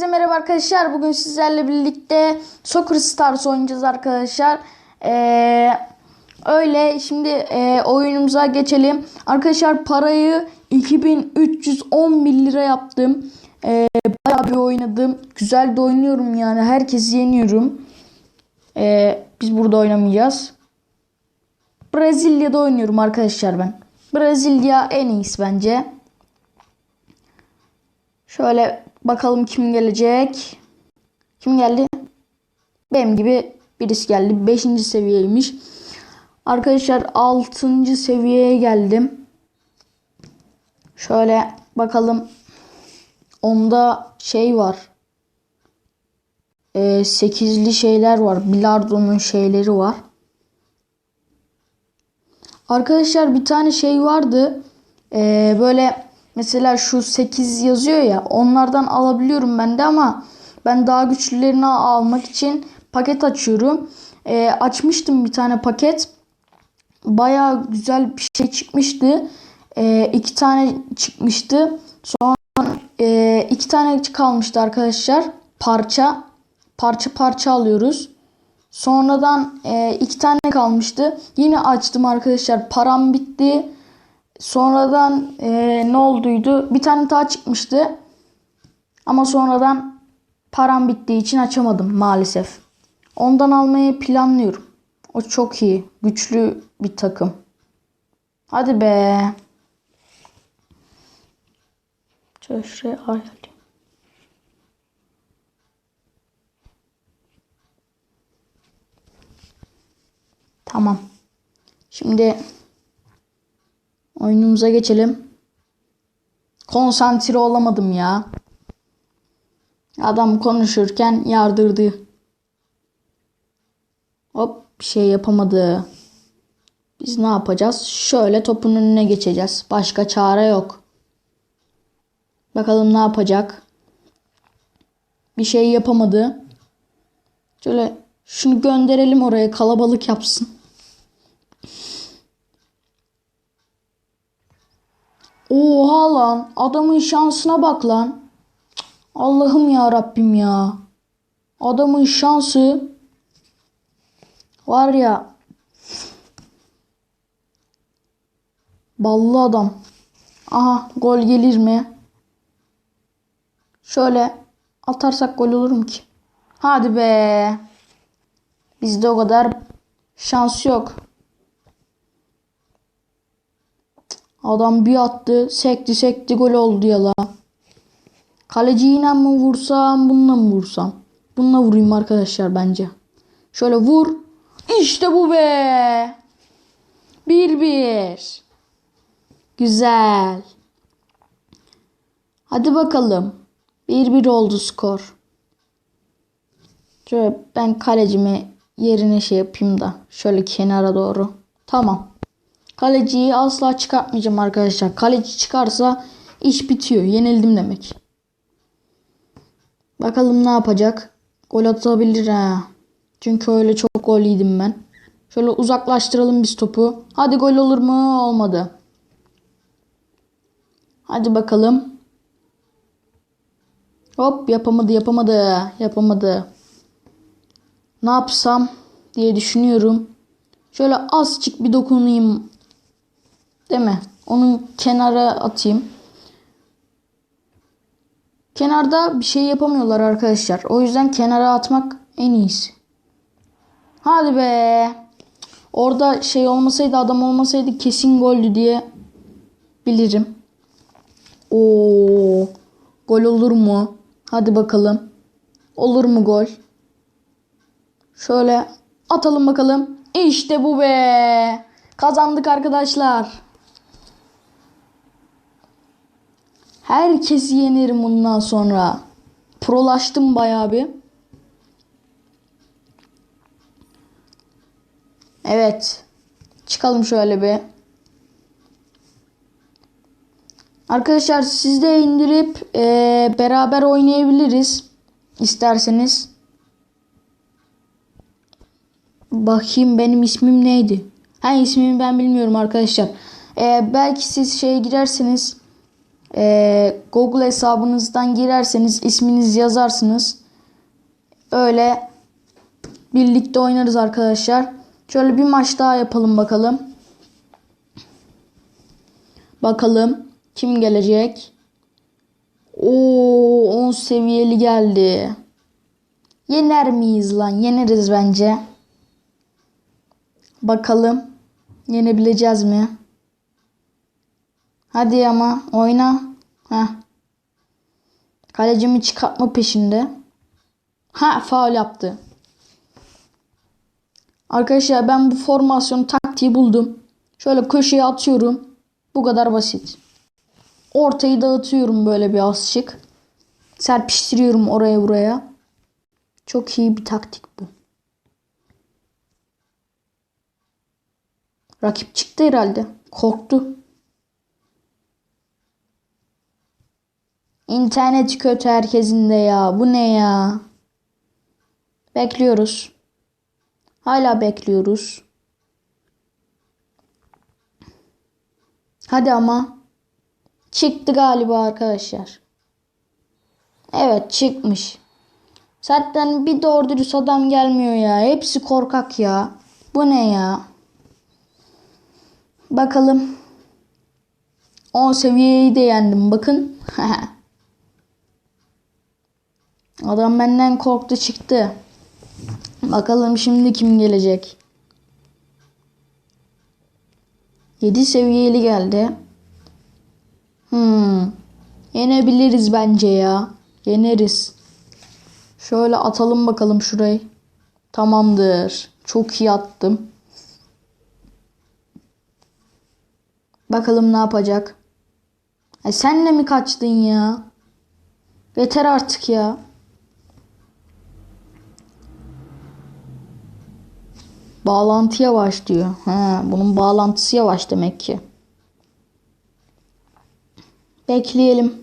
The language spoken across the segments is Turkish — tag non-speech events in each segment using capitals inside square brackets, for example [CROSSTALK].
Herkese merhaba arkadaşlar. Bugün sizlerle birlikte Soccer Stars oynayacağız arkadaşlar. Ee, öyle şimdi e, oyunumuza geçelim. Arkadaşlar parayı 2311 lira yaptım. Ee, bayağı bir oynadım. Güzel de oynuyorum yani. Herkesi yeniyorum. Ee, biz burada oynamayacağız. Brezilya'da oynuyorum arkadaşlar ben. Brezilya en iyisi bence. Şöyle bakalım kim gelecek. Kim geldi? Benim gibi birisi geldi. 5. seviyeymiş. Arkadaşlar 6. seviyeye geldim. Şöyle bakalım. Onda şey var. Ee, 8'li şeyler var. Bilardonun şeyleri var. Arkadaşlar bir tane şey vardı. Ee, böyle mesela şu 8 yazıyor ya onlardan alabiliyorum ben de ama ben daha güçlülerini almak için paket açıyorum. Ee, açmıştım bir tane paket. Baya güzel bir şey çıkmıştı. Ee, iki tane çıkmıştı. Sonra e, iki tane kalmıştı arkadaşlar. Parça. Parça parça alıyoruz. Sonradan e, iki tane kalmıştı. Yine açtım arkadaşlar. Param bitti. Sonradan e, ne olduydu? Bir tane daha çıkmıştı. Ama sonradan param bittiği için açamadım maalesef. Ondan almayı planlıyorum. O çok iyi. Güçlü bir takım. Hadi be. Şuraya ayarlayayım. Tamam. Şimdi oyunumuza geçelim. Konsantre olamadım ya. Adam konuşurken yardırdı. Hop bir şey yapamadı. Biz ne yapacağız? Şöyle topun önüne geçeceğiz. Başka çare yok. Bakalım ne yapacak. Bir şey yapamadı. Şöyle şunu gönderelim oraya kalabalık yapsın. Oha lan. Adamın şansına bak lan. Allah'ım ya Rabbim ya. Adamın şansı var ya. Ballı adam. Aha gol gelir mi? Şöyle atarsak gol olur mu ki? Hadi be. Bizde o kadar şans yok. Adam bir attı. Sekti sekti gol oldu ya la. Kaleciyle mi vursam bununla mı vursam? Bununla vurayım arkadaşlar bence. Şöyle vur. İşte bu be. 1-1. Güzel. Hadi bakalım. 1-1 oldu skor. Şöyle ben kalecimi yerine şey yapayım da. Şöyle kenara doğru. Tamam. Kaleciyi asla çıkartmayacağım arkadaşlar. Kaleci çıkarsa iş bitiyor. Yenildim demek. Bakalım ne yapacak. Gol atabilir ha. Çünkü öyle çok gol yedim ben. Şöyle uzaklaştıralım biz topu. Hadi gol olur mu? Olmadı. Hadi bakalım. Hop yapamadı yapamadı. Yapamadı. Ne yapsam diye düşünüyorum. Şöyle azıcık bir dokunayım. Değil mi? Onun kenara atayım. Kenarda bir şey yapamıyorlar arkadaşlar. O yüzden kenara atmak en iyisi. Hadi be. Orada şey olmasaydı adam olmasaydı kesin goldü diye bilirim. Oo. Gol olur mu? Hadi bakalım. Olur mu gol? Şöyle atalım bakalım. İşte bu be. Kazandık arkadaşlar. Herkesi yenerim bundan sonra. Prolaştım bayağı bir. Evet. Çıkalım şöyle bir. Arkadaşlar siz de indirip e, beraber oynayabiliriz. İsterseniz. Bakayım benim ismim neydi? Ha ismimi ben bilmiyorum arkadaşlar. E, belki siz şeye girerseniz e, Google hesabınızdan girerseniz isminizi yazarsınız. Öyle birlikte oynarız arkadaşlar. Şöyle bir maç daha yapalım bakalım. Bakalım kim gelecek? Oo 10 seviyeli geldi. Yener miyiz lan? Yeneriz bence. Bakalım yenebileceğiz mi? Hadi ama oyna. Heh. Kalecimi çıkartma peşinde. Ha faul yaptı. Arkadaşlar ben bu formasyon taktiği buldum. Şöyle köşeye atıyorum. Bu kadar basit. Ortayı dağıtıyorum böyle bir azıcık. Serpiştiriyorum oraya buraya. Çok iyi bir taktik bu. Rakip çıktı herhalde. Korktu. İnternet kötü herkesin de ya. Bu ne ya? Bekliyoruz. Hala bekliyoruz. Hadi ama. Çıktı galiba arkadaşlar. Evet çıkmış. Zaten bir doğru dürüst adam gelmiyor ya. Hepsi korkak ya. Bu ne ya? Bakalım. 10 seviyeyi de yendim. Bakın. [LAUGHS] Adam benden korktu çıktı. Bakalım şimdi kim gelecek. 7 seviyeli geldi. Hmm. Yenebiliriz bence ya. Yeneriz. Şöyle atalım bakalım şurayı. Tamamdır. Çok iyi attım. Bakalım ne yapacak. Ay sen de mi kaçtın ya? Yeter artık ya. Bağlantı yavaş diyor. Ha, bunun bağlantısı yavaş demek ki. Bekleyelim.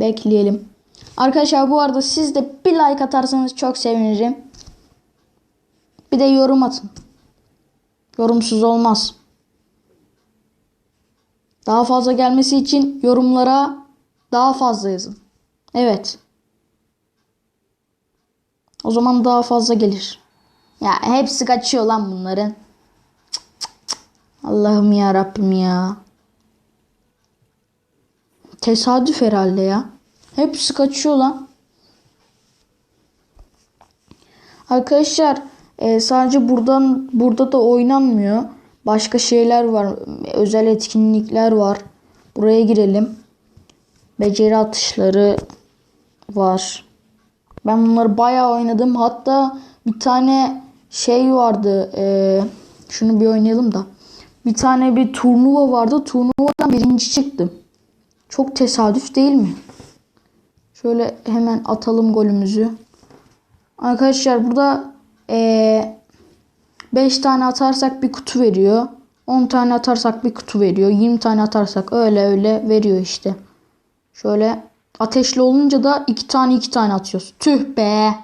Bekleyelim. Arkadaşlar bu arada siz de bir like atarsanız çok sevinirim. Bir de yorum atın. Yorumsuz olmaz. Daha fazla gelmesi için yorumlara daha fazla yazın. Evet. O zaman daha fazla gelir. Ya hepsi kaçıyor lan bunların. Allah'ım ya Rabbim ya. Tesadüf herhalde ya. Hepsi kaçıyor lan. Arkadaşlar e, sadece buradan burada da oynanmıyor. Başka şeyler var. Özel etkinlikler var. Buraya girelim. Beceri atışları var. Ben bunları bayağı oynadım. Hatta bir tane şey vardı. E, şunu bir oynayalım da. Bir tane bir turnuva vardı. Turnuvadan birinci çıktım. Çok tesadüf değil mi? Şöyle hemen atalım golümüzü. Arkadaşlar burada ee, 5 tane atarsak bir kutu veriyor. 10 tane atarsak bir kutu veriyor. 20 tane atarsak öyle öyle veriyor işte. Şöyle ateşli olunca da 2 tane 2 tane atıyoruz. Tüh be.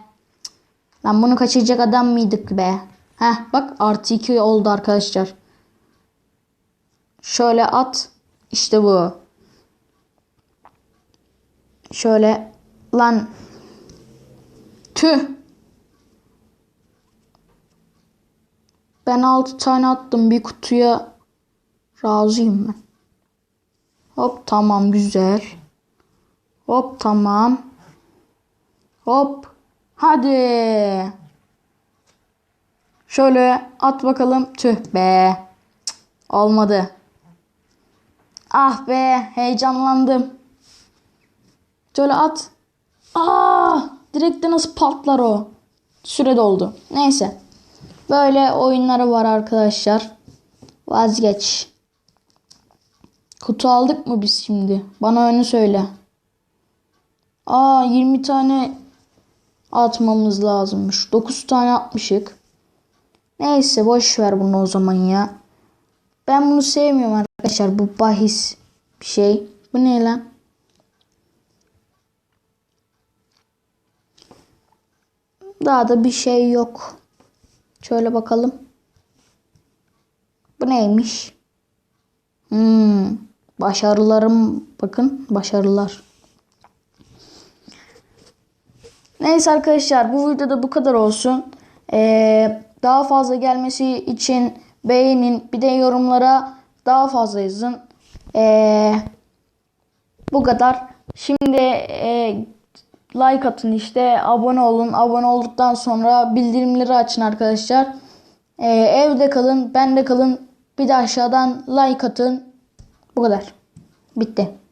Lan bunu kaçıracak adam mıydık be? Heh bak artı 2 oldu arkadaşlar. Şöyle at. İşte bu. Şöyle lan tüh. Ben 6 tane attım bir kutuya razıyım ben. Hop tamam güzel. Hop tamam. Hop. Hadi. Şöyle at bakalım. Tüh be. Cık, olmadı. Ah be heyecanlandım. Şöyle at. Aa, direkte nasıl patlar o? Süre doldu. Neyse. Böyle oyunları var arkadaşlar. Vazgeç. Kutu aldık mı biz şimdi? Bana onu söyle. Aa 20 tane atmamız lazımmış. 9 tane atmışık. Neyse boş ver bunu o zaman ya. Ben bunu sevmiyorum arkadaşlar. Bu bahis bir şey. Bu ne lan? Daha da bir şey yok. Şöyle bakalım. Bu neymiş? Hmm. Başarılarım bakın başarılar. Neyse arkadaşlar bu videoda bu kadar olsun. Ee, daha fazla gelmesi için beğenin bir de yorumlara daha fazla yazın. Ee, bu kadar. Şimdi e, like atın işte abone olun. Abone olduktan sonra bildirimleri açın arkadaşlar. Ee, evde kalın, bende kalın. Bir de aşağıdan like atın. Bu kadar. Bitti.